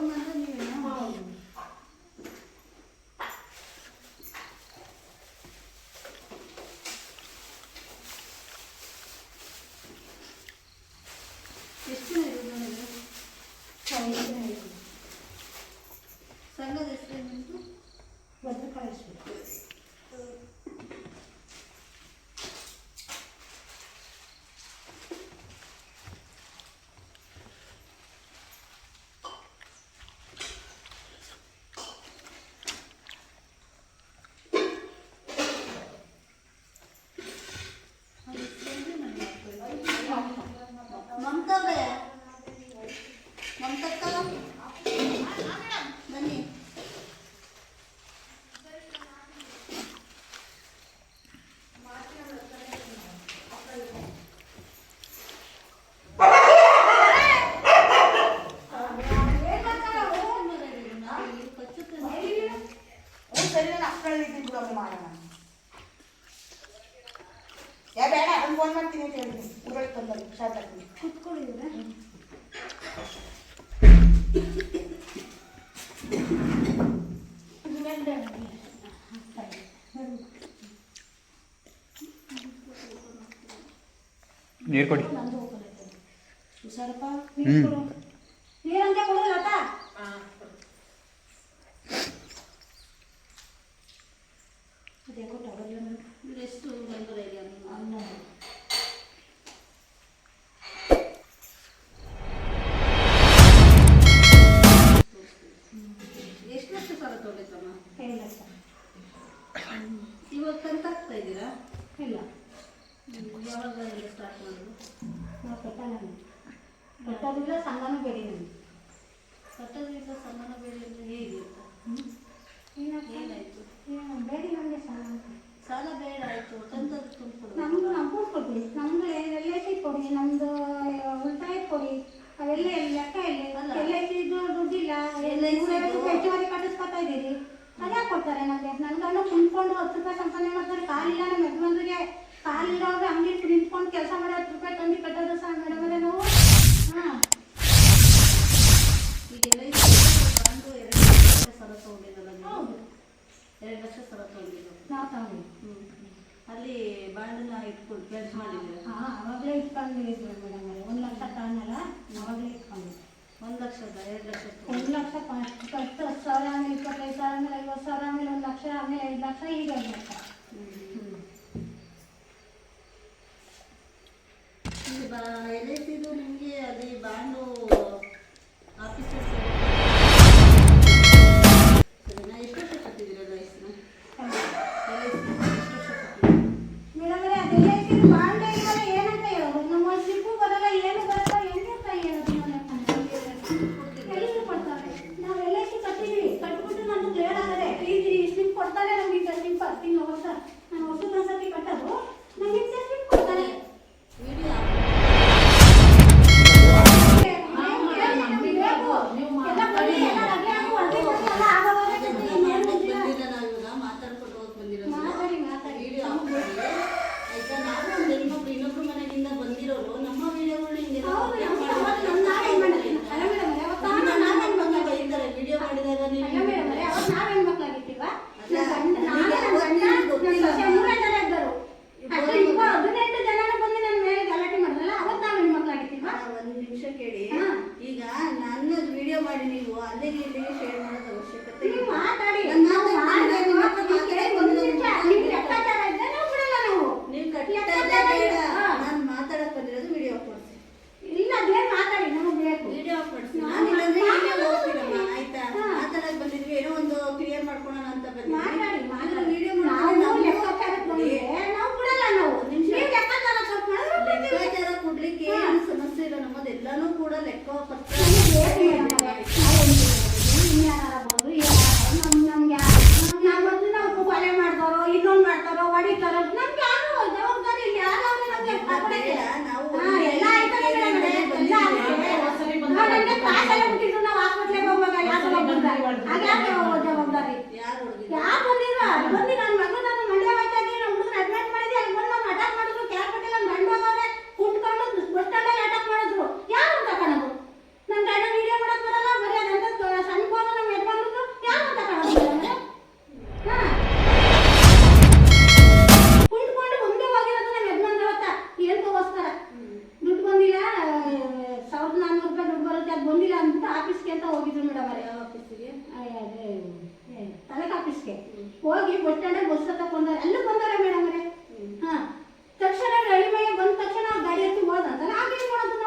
Onlardan yine ne olmuş? ಸರಿ ನನ್ನ ಅಕ್ಕಳಲ್ಲಿ ಇದ್ದೀನಿ ಬಿಡಮ್ಮ ಮಾಡೋಣ ಯಾ ಬೇಡ ಅದನ್ನು ಫೋನ್ ಮಾಡ್ತೀನಿ ಅಂತ ಹೇಳಿದ್ದೀನಿ ಊರಲ್ಲಿ ಬಂದಲ್ಲಿ ಶಾರ್ಟ್ ಆಗ್ತೀನಿ ಕುತ್ಕೊಂಡಿದ್ದೀರ ನೀರು ಕೊಡಿ ನೀರಂಗೆ ಕೊಡೋಲ್ಲ ಅದೇಕೋ ತಗೊಳ್ಳಿ ನೋಡಿ. ಎಷ್ಟು ಬಂದರೆ ಅನ್ನ ಎಷ್ಟು ಲಕ್ಷ ಸಾಲ ತೊಗೊಂಡಿದ್ರಮ್ಮ ಏಳು ಲಕ್ಷ ಇವಾಗ ಆಗ್ತಾ ಇದ್ದೀರಾ? ಇಲ್ಲ. ಯಾವಾಗ ಸ್ಟಾರ್ಟ್ ಮಾಡೋದು? ನಾವು ಕಟ್ಟಲ್ಲ ಕಟ್ಟೋದಿಲ್ಲ ಸಂಘನೂ ಬೇಡಿ ನಮಗೆ. ಕಟ್ಟೋದಿಲ್ಲ ಸಂಘನೂ ಬೇಡಿ ಅಂದರೆ ಹೇಗಿರುತ್ತೆ ಸಾಲ ಬೇಡ ಆಯ್ತು ತಂದದ್ದು ನಮ್ದು ಕೊಡಿ ನಮ್ದು ಕೊಡಿ ನಮ್ದು ಉಳಿತಾಯ ಕೊಡಿ. ಅವೆಲ್ಲ ಎಲ್ಲ ಬಾಂಡ್ನ ಇಟ್ಕೊಂಡು ಪ್ಲೇಸ್ ಹಾಂ ಅವಾಗಲೇ ಇಟ್ಕೊಂಡಿದ್ವಿ ಮೇಡಮ್ ಒಂದು ಲಕ್ಷ ತಾನಲ್ಲ ಅವಾಗಲೇ ಇಟ್ಕೊಂಡು ಒಂದು ಲಕ್ಷದ ಎರಡು ಲಕ್ಷ ಒಂದು ಲಕ್ಷ ಫಸ್ಟ್ ಹತ್ತು ಸಾವಿರ ಆಮೇಲೆ ಇಪ್ಪತ್ತೈದು ಸಾವಿರ ಆಮೇಲೆ ಐವತ್ತು ಸಾವಿರ ಆಮೇಲೆ ಒಂದು ಲಕ್ಷ ಆಮೇಲೆ ಐದು ಲಕ್ಷ ಈಗ ಲಕ್ಷ Beda ke atas. ಆಫೀಸ್ಗೆ. ಹೋಗಿ ಬಸ್ ಸ್ಟ್ಯಾಂಡಲ್ಲಿ ಬಸ್ ತಕೊಂಡಾರೆ ಅಲ್ಲೂ ಬಂದಾರ ಮೇಡಮ್ ಅವರೇ. ಹಾ. ತಕ್ಷಣ ರೈಲ್ವೆ ಬಂದ ತಕ್ಷಣ ಗಾಡಿ ಹತ್ತಿ ಹೋದಂತಲ್ಲ ಆಗ ಮಾಡೋದು?